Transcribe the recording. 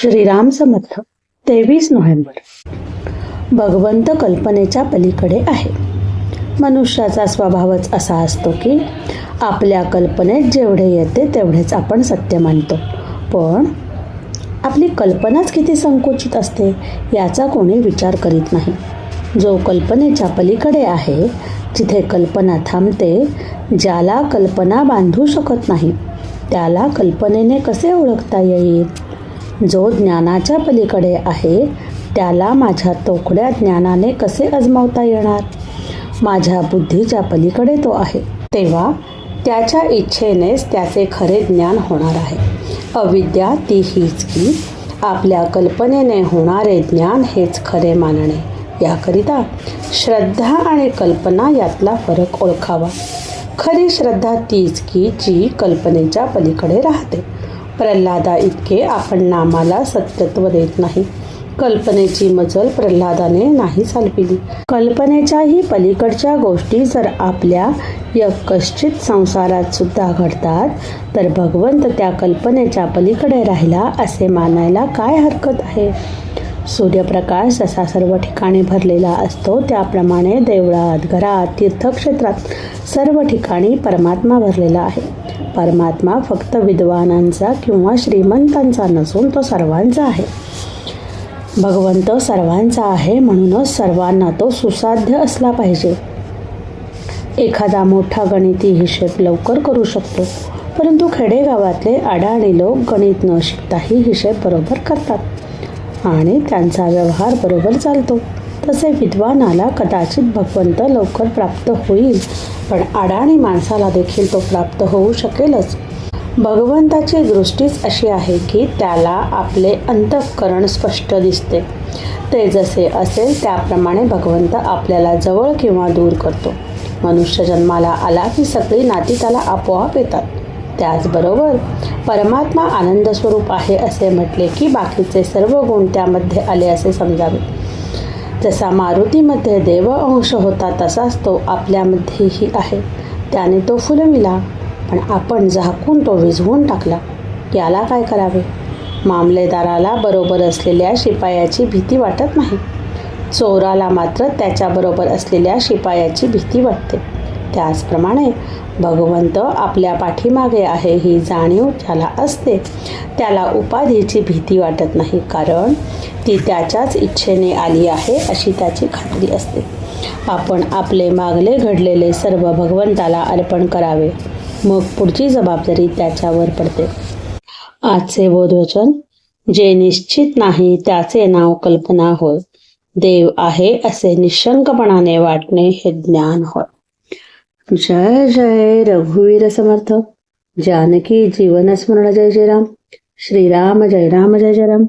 श्रीराम समर्थ तेवीस नोव्हेंबर. भगवंत कल्पनेच्या पलीकडे आहे. मनुष्याचा स्वभावच असा असतो की आपल्या कल्पनेत जेवढे येते तेवढेच आपण सत्य मानतो. पण आपली कल्पनाच किती संकुचित असते याचा कोणी विचार करीत नाही. जो कल्पनेच्या पलीकडे आहे जिथे कल्पना थांबते ज्याला कल्पना बांधू शकत नाही त्याला कल्पनेने कसे ओळखता येईल? जो ज्ञानाच्या पलीकडे आहे त्याला माझ्या तोकड्या ज्ञानाने कसे अजमावता येणार? माझ्या बुद्धीच्या पलीकडे तो आहे. तेव्हा त्याच्या इच्छेनेच त्याचे खरे ज्ञान होणार आहे. अविद्या ती हीच की आपल्या कल्पनेने होणारे ज्ञान हेच खरे मानणे. याकरिता श्रद्धा आणि कल्पना यातला फरक ओळखावा. खरी श्रद्धा तीच की जी कल्पनेच्या पलीकडे राहते. प्रल्हादा इतके आपण नामाला सत्यत्व देत नाही. कल्पनेची मजल प्रल्हादाने नाही चालविली. कल्पनेच्याही पलीकडच्या गोष्टी जर आपल्या यकश्चित संसारात सुद्धा घडतात तर भगवंत त्या कल्पनेच्या पलीकडे राहिला असे मानायला काय हरकत आहे? सूर्यप्रकाश जसा सर्व ठिकाणी भरलेला असतो. त्याप्रमाणे देवळात घरात तीर्थक्षेत्रात सर्व ठिकाणी परमात्मा भरलेला आहे. परमात्मा फक्त विद्वानांचा किंवा श्रीमंतांचा नसून तो सर्वांचा आहे. भगवंत सर्वांचा आहे म्हणूनच सर्वांना तो सुसाध्य असला पाहिजे. एखादा मोठा गणिती हिशेब लवकर करू शकतो परंतु खेडेगावातले अडाणी लोक गणित न शिकताही हिशेब बरोबर करतात. आणि त्यांचा व्यवहार बरोबर चालतो. तसे विद्वानाला कदाचित भगवंत लवकर प्राप्त होईल पण अडाणी माणसाला देखील तो प्राप्त होऊ शकेलच. भगवंताची दृष्टीच अशी आहे की त्याला आपले अंतःकरण स्पष्ट दिसते. ते जसे असेल त्याप्रमाणे भगवंत आपल्याला जवळ किंवा दूर करतो. मनुष्य जन्माला आला की सगळी नाती त्याला आपोआप येतात. त्याचबरोबर परमात्मा आनंद स्वरूप आहे असे म्हटले की बाकीचे सर्व गुण त्यामध्ये आले असे समजावे. जसा मारुतीमध्ये देव अंश होता तसाच तो आपल्यामध्येही आहे. त्याने तो फुलविला पण आपण झाकून तो विझवून टाकला. याला काय करावे? मामलेदाराला बरोबर असलेल्या शिपायाची भीती वाटत नाही. चोराला मात्र त्याच्याबरोबर असलेल्या शिपायाची भीती वाटते. त्याचप्रमाणे भगवंत आपल्या पाठीमागे आहे ही जाणीव त्याला असते त्याला उपाधीची भीती वाटत नाही कारण ती त्याच्याच इच्छेने आली आहे अशी त्याची खात्री असते. आपण आपले मागले घडलेले सर्व भगवंताला अर्पण करावे. मग पुढची जबाबदारी त्याच्यावर पडते. आजचे बोधवचन जे निश्चित नाही त्याचे नाव कल्पना होय. देव आहे असे निशंकपणाने वाटणे हे ज्ञान होय. जय जय रघुवीर समर्थ. जानकी जीवन स्मरण जय जय राम. श्रीराम जय राम जय जय राम.